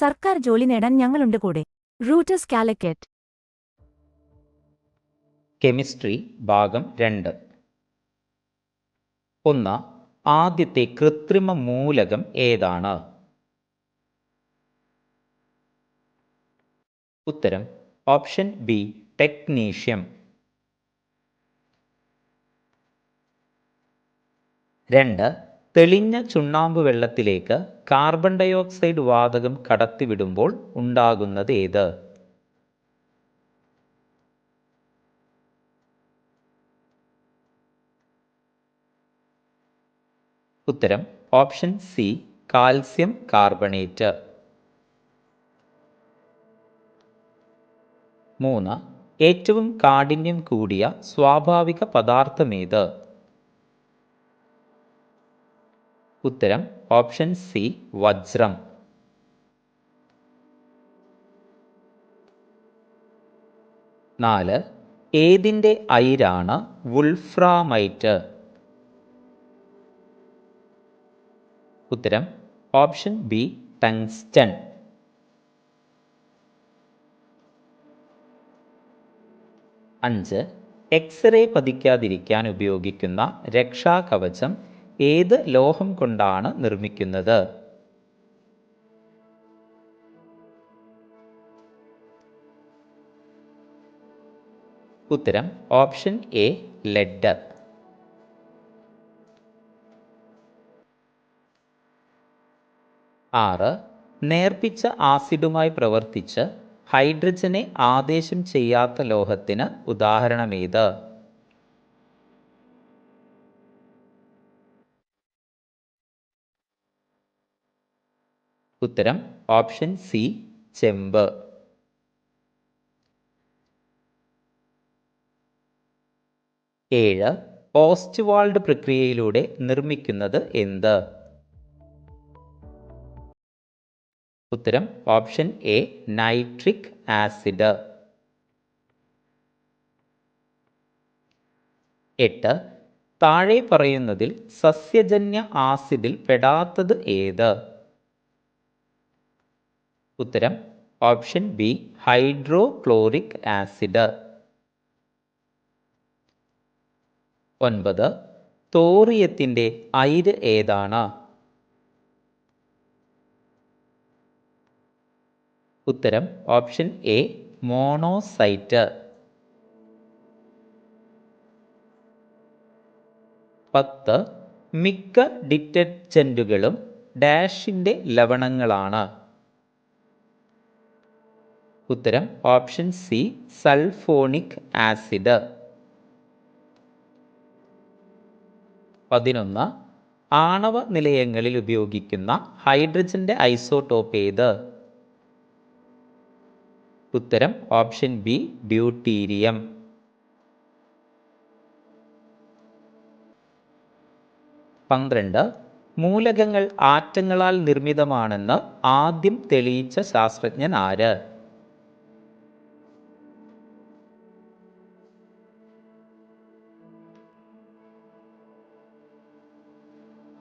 സർക്കാർ ജോലി നേടാൻ ഞങ്ങളുണ്ട് കൂടെ. റൂട്ടസ് കാലിക്കറ്റ് കെമിസ്ട്രി ഭാഗം രണ്ട്. ഒന്ന് ആദ്യത്തെ കൃത്രിമ മൂലകം ഏതാണ്? ഉത്തരം ഓപ്ഷൻ ബി ടെക്നീഷ്യം. രണ്ട് തെളിഞ്ഞ ചുണ്ണാമ്പ് വെള്ളത്തിലേക്ക് കാർബൺ ഡയോക്സൈഡ് വാതകം കടത്തിവിടുമ്പോൾ ഉണ്ടാകുന്നത് ഏത്? ഉത്തരം ഓപ്ഷൻ സി കാൽസ്യം കാർബണേറ്റ്. മൂന്ന് ഏറ്റവും കാഠിന്യം കൂടിയ സ്വാഭാവിക പദാർത്ഥമേത് ഉത്തരം ഓപ്ഷൻ സി വജ്രം. നാല് ഏതിന്റെ അയിരാണ് വുൾഫ്രാമൈറ്റ്? ഉത്തരം ഓപ്ഷൻ ബി ടങ്സ്റ്റൺ. അഞ്ച് എക്സ്റേ പതിക്കാതിരിക്കാൻ ഉപയോഗിക്കുന്ന രക്ഷാകവചം ഏത് ലോഹം കൊണ്ടാണ് നിർമ്മിക്കുന്നത്? ഉത്തരം ഓപ്ഷൻ എ ലെഡ്. ആറ് നേർപ്പിച്ച ആസിഡുമായി പ്രവർത്തിച്ച് ഹൈഡ്രജനെ ആദേശം ചെയ്യാത്ത ലോഹത്തിന് ഉദാഹരണമേത്? ഉത്തരം ഓപ്ഷൻ സി ചെമ്പ്. ഏഴ് പോസ്റ്റ് വാൾഡ് പ്രക്രിയയിലൂടെ നിർമ്മിക്കുന്നത് എന്ത്? ഉത്തരം ഓപ്ഷൻ എ നൈട്രിക് ആസിഡ്. എട്ട് താഴെ പറയുന്നതിൽ സസ്യജന്യ ആസിഡിൽ പെടാത്തത് ഏത്? ഉത്തരം ഓപ്ഷൻ ബി ഹൈഡ്രോക്ലോറിക് ആസിഡ്. ഒൻപത് തോറിയത്തിന്റെ അയിര് ഏതാണ്? ഉത്തരം ഓപ്ഷൻ എ മോണോസൈറ്റ്. പത്ത് മിക്ക ഡിറ്റർജന്റുകളും ഡാഷിന്റെ ലവണങ്ങളാണ്. ഉത്തരം ഓപ്ഷൻ സി സൾഫോണിക് ആസിഡ്. പതിനൊന്ന് ആണവ നിലയങ്ങളിൽ ഉപയോഗിക്കുന്ന ഹൈഡ്രജന്റെ ഐസോടോപ്പ് ഏത്? ഉത്തരം ഓപ്ഷൻ ബി ഡ്യൂട്ടീരിയം. പന്ത്രണ്ട് മൂലകങ്ങൾ ആറ്റങ്ങളാൽ നിർമ്മിതമാണെന്ന് ആദ്യം തെളിയിച്ച ശാസ്ത്രജ്ഞൻ ആര്?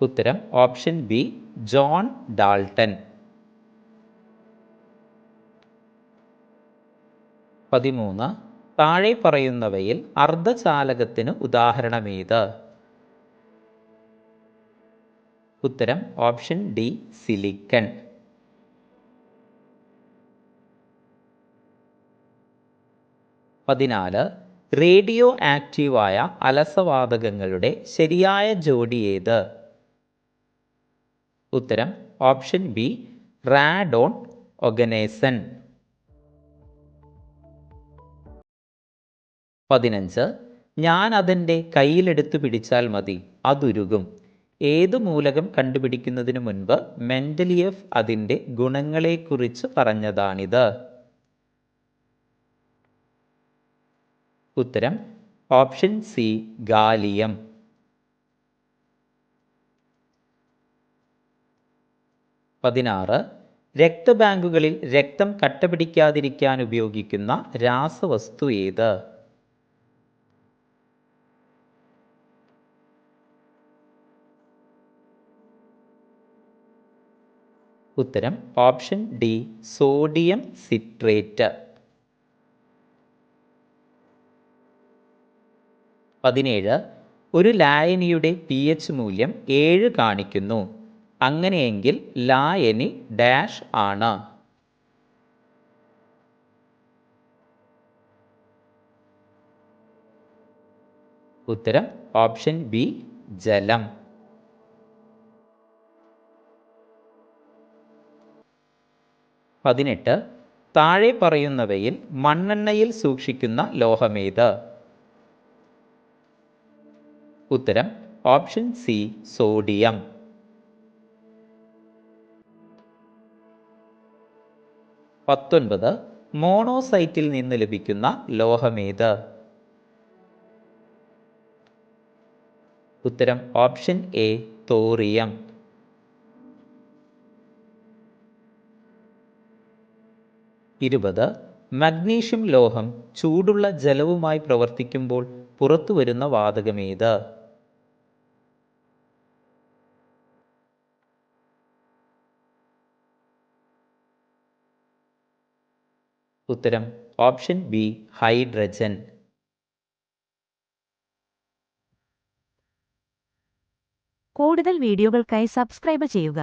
ഉത്തരം ഓപ്ഷൻ ബി ജോൺ ഡാൾട്ടൺ. പതിമൂന്ന് താഴെ പറയുന്നവയിൽ അർദ്ധചാലകത്തിന് ഉദാഹരണമേത്? ഉത്തരം ഓപ്ഷൻ ഡി സിലിക്കൺ. പതിനാല് റേഡിയോ ആക്റ്റീവായ അലസവാതകങ്ങളുടെ ശരിയായ ജോഡി ഏത്? ഉത്തരം ഓപ്ഷൻ ബി റാഡോൺ ഒഗനേസൻ പതിനഞ്ച് ഞാൻ അതെന്റെ കയ്യിലെടുത്തു പിടിച്ചാൽ മതി അതുരുകും. ഏത് മൂലകം കണ്ടുപിടിക്കുന്നതിന് മുൻപ് മെന്റലിയഫ് അതിന്റെ ഗുണങ്ങളെക്കുറിച്ച് പറഞ്ഞതാണിത്. ഉത്തരം ഓപ്ഷൻ സി ഗാലിയം. പതിനാറ് രക്തബാങ്കുകളിൽ രക്തം കട്ടപിടിക്കാതിരിക്കാൻ ഉപയോഗിക്കുന്ന രാസവസ്തു ഏത്? ഉത്തരം ഓപ്ഷൻ ഡി സോഡിയം സിട്രേറ്റ്. പതിനേഴ് ഒരു ലായനിയുടെ പി എച്ച് മൂല്യം ഏഴ് കാണിക്കുന്നു. അങ്ങനെയെങ്കിൽ ലായനി ഡാഷ് ആണ്. ഉത്തരം ഓപ്ഷൻ ബി ജലം. പതിനെട്ട് താഴെ പറയുന്നവയിൽ മണ്ണെണ്ണയിൽ സൂക്ഷിക്കുന്ന ലോഹമേത്? ഉത്തരം ഓപ്ഷൻ സി സോഡിയം. പത്തൊൻപത് മോണോസൈറ്റിൽ നിന്ന് ലഭിക്കുന്ന ലോഹമേത്? ഉത്തരം ഓപ്ഷൻ എ തോറിയം. ഇരുപത് മഗ്നീഷ്യം ലോഹം ചൂടുള്ള ജലവുമായി പ്രവർത്തിക്കുമ്പോൾ പുറത്തു പുറത്തുവരുന്ന വാതകമേത്? ഉത്തരം ഓപ്ഷൻ ബി ഹൈഡ്രജൻ. കൂടുതൽ വീഡിയോകൾക്കായി സബ്സ്ക്രൈബ് ചെയ്യുക.